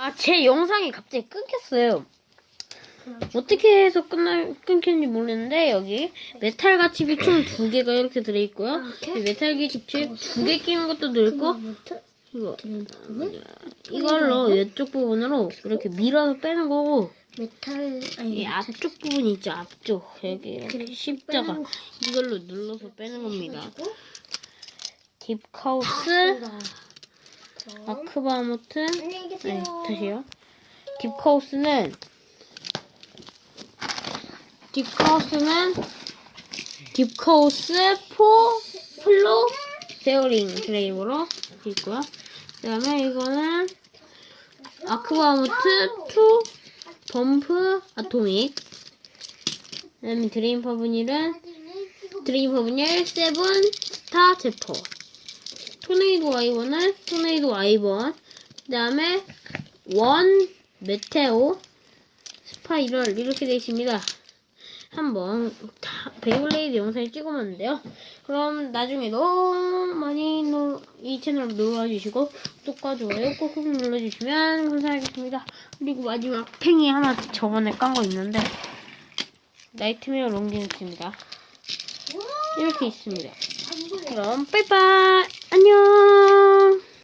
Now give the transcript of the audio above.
아, 제 영상이 갑자기 끊겼어요. 어떻게 해서 끝나, 끊겼는지 모르겠는데, 여기 메탈과 칩이 총두 개가 이렇게 들어있고요. 이 메탈기 칩두개 끼는 것도 들어있고, 이거, 이걸로 이쪽 부분으로 이렇게? 밀어서 빼는 거고, 메탈 아니 이 앞쪽 부분 있죠, 앞쪽. 여기 이렇게 십자가. 이걸로 눌러서 빼는 겁니다. 딥카우스, 아크바모트, 안녕히 계세요. 네, 다시요. 딥카우스는 딥카우스는 딥카우스 포 플로 베어링 드레이브로 돼 있고요. 그다음에 이거는 아크바모트 2 범프 아토믹. 그다음에 드레인 퍼브닐은 드레인 퍼브닐 7 스타 제퍼. 토네이도 아이번은 토네이도 아이번. 그 다음에 원 메테오 스파이럴 이렇게 되어 있습니다. 한번 다- 베이블레이드 영상을 찍어봤는데요. 그럼 나중에도 많이 노- 이 채널 놀러와주시고 구독과 좋아요 꾹꾹 눌러주시면 감사하겠습니다. 그리고 마지막 팽이 하나 저번에 깐 거 있는데 나이트메어 롱기누트입니다. 이렇게 있습니다. 그럼 빠이빠이